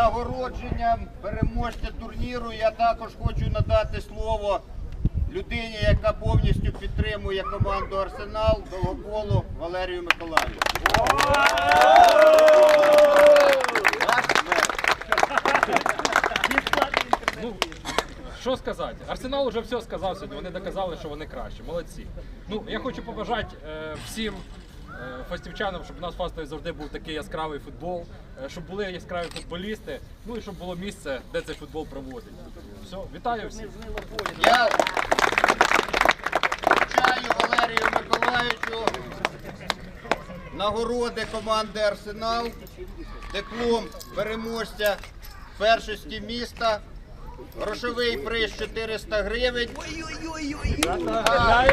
нагородженням переможця турніру я також хочу надати слово людині, яка повністю підтримує команду Арсенал Долгополу Валерію Миколаївну. Ну, що сказати? Арсенал вже все сказав сьогодні. Вони доказали, що вони кращі. Молодці. Ну, я хочу побажати е, всім фастівчанам, щоб у нас Фастові завжди був такий яскравий футбол, е, щоб були яскраві футболісти, ну і щоб було місце, де цей футбол проводить. Все, вітаю всіх. Я вручаю Валерію Миколаївичу нагороди команди Арсенал, диплом переможця першості міста, грошовий приз 400 гривень. А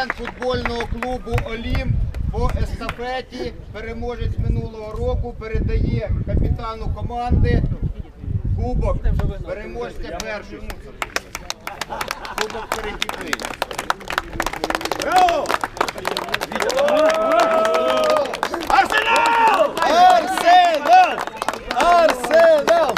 президент футбольного клубу Олімп по естафеті, переможець минулого року, передає капітану команди Кубок переможця першого. Кубок передібний. Арсенал! Арсенал! Арсенал!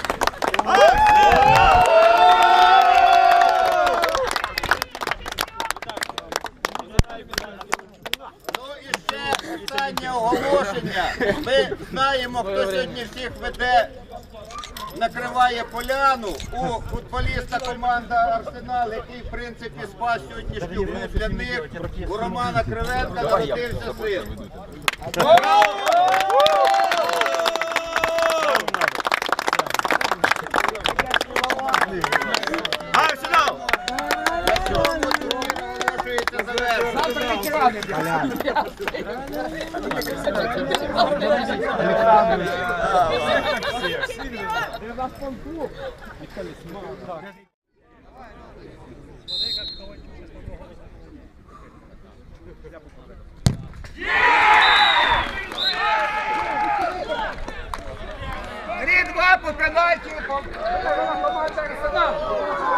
Ну і ще останнє оголошення. Ми знаємо, хто сьогодні всіх веде, накриває поляну. У футболіста команда Арсенал, який в принципі спас сьогоднішню гру для них. У Романа Кривенка народився син. Три-два по пенальті. Команда Арсенал.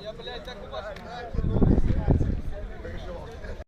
Я, блядь, так у вас.